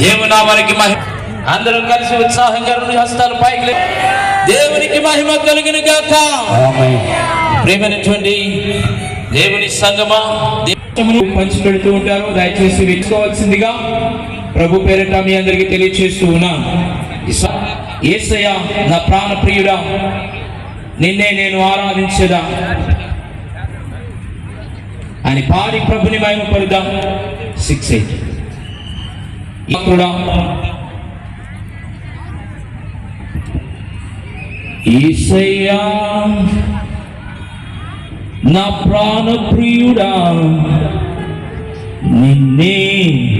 దేవునికి మహిమ అందరూ కలిసి ఉత్సాహంగా రెండు హస్తాలు పైకి లే- దేవునికి మహిమ కలిగిన గాక. ప్రేమైనటువంటి దేవుని సంగమా దేవుని పంచిపెడుతూ ఉంటారు. దయచేసి విచ్చుకోవాల్సిందిగా ప్రభు పేరిట మీ అందరికీ తెలియచేస్తూ ఉన్నాను ఇస- యేసయ్య నా ప్రాణ ప్రియుడా నిన్నే నేను ఆరాధించదా? అని పాడి ప్రభుని మహిమ పరుదాం సిక్స్ ఎయిట్. కూడా ఈసయ్యా నా ప్రాణ ప్రియుడా నిన్నే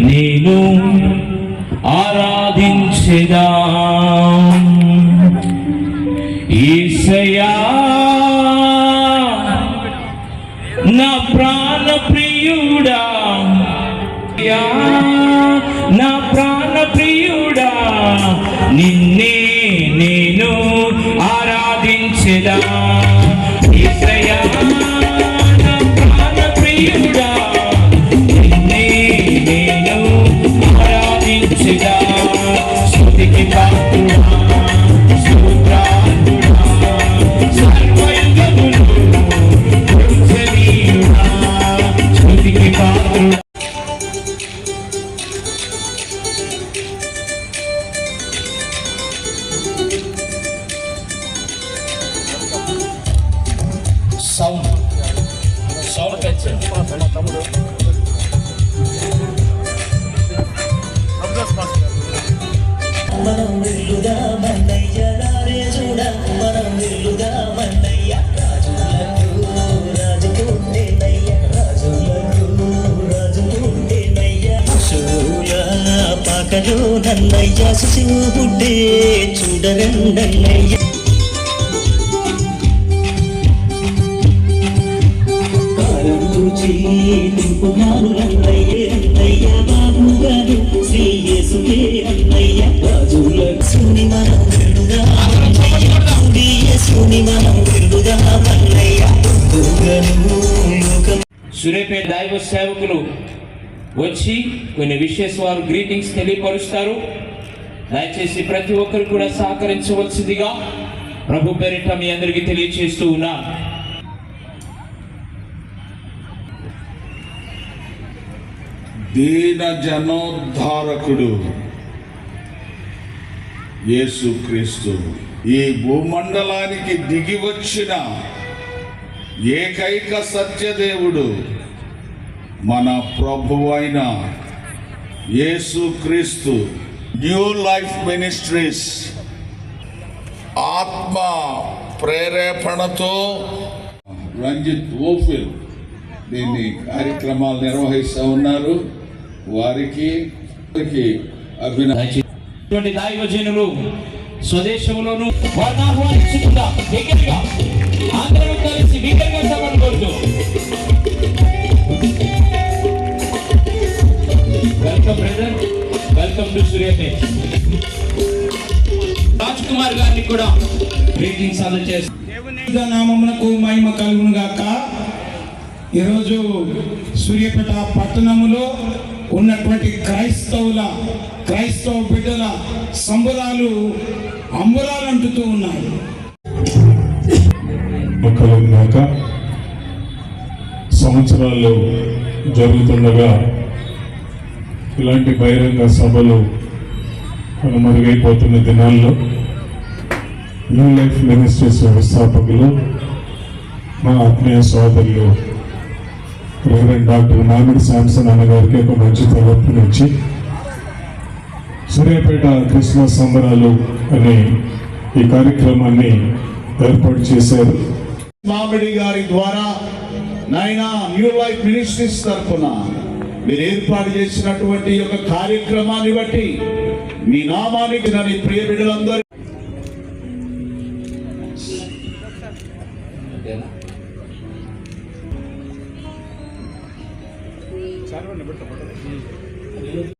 నేను ఆరాధించదా. ఈసయా నా ప్రాణ ప్రియుడా యా, నిన్నే నేను ఆరాధించదా యేసయ్యా, సౌండ్ పెంచండి మనం వెల్లుదా మన్నయ్య దారే చూడ మనం వెల్లుదా మన్నయ్య రాజులకు రాజుకుంటేనయ్య రాజులకు రాజుకుంటేనయ్య శూల పాకలో నన్నయ్య శిశువు బుడ్డే చూడరండన్నయ్య అన్నయ్య బాబు గారు శ్రీ యేసుకే అన్నయ్య రాజుల సుని మనం శ్రీ యేసుని మనం అన్నయ్య సూర్యపేట దైవ సేవకులు వచ్చి కొన్ని విషయస్ వారు గ్రీటింగ్స్ తెలియపరుస్తారు. దయచేసి ప్రతి ఒక్కరు కూడా సహకరించవలసిందిగా ప్రభు పేరిట మీ అందరికీ తెలియచేస్తూ ఉన్నాను దీన జనోద్ధారకుడు యేసుక్రీస్తు ఈ భూమండలానికి దిగి వచ్చిన ఏకైక సత్యదేవుడు మన ప్రభువైన యేసుక్రీస్తు న్యూ లైఫ్ మినిస్ట్రీస్ ఆత్మ ప్రేరేపణతో రంజిత్ ఓఫిల్ దీన్ని కార్యక్రమాలు నిర్వహిస్తూ ఉన్నారు. వారికి వారికి అభినందన దైవజనులు స్వదేశంలోను వారిని ఆహ్వానించుకుందా దగ్గరగా అందరూ కలిసి బిగ్గరగా సభలు కోరుతూ. Welcome brother welcome to Suryapet Raj Kumar గారిని కూడా గ్రీటింగ్స్ అందజేస్తారు నామమునకు మహిమ కలుగును గాక ఈరోజు సూర్యపేట పట్టణములో ఉన్నటువంటి క్రైస్తవుల క్రైస్తవ బిడ్డల సంబరాలు అంబరాలు అంటుతూ ఉన్నాయి. మొక్కలున్నాక సంవత్సరాల్లో జరుగుతుండగా ఇలాంటి బహిరంగ సభలు కనుమరుగైపోతున్న దినాల్లో న్యూ లైఫ్ మినిస్ట్రీస్ వ్యవస్థాపకులు మా ఆత్మీయ సోదరులు రెవరెండ్ డాక్టర్ మామిడి శాంసన్ అన్నగారికి ఒక మంచి ప్రవర్తనిచ్చి సూర్యాపేట క్రిస్మస్ సంబరాలు అనే ఈ కార్యక్రమాన్ని ఏర్పాటు చేశారు. మామిడి గారి ద్వారా నాయన న్యూ లైఫ్ మినిస్ట్రీస్ తరఫున మీరు ఏర్పాటు చేసినటువంటి ఈ యొక్క కార్యక్రమాన్ని బట్టి మీ నామానికి నా నీ ప్రియ బిడ్డలందరూ ಸಾರ್ವಜನಿಕ ಬಿಟ್ಟು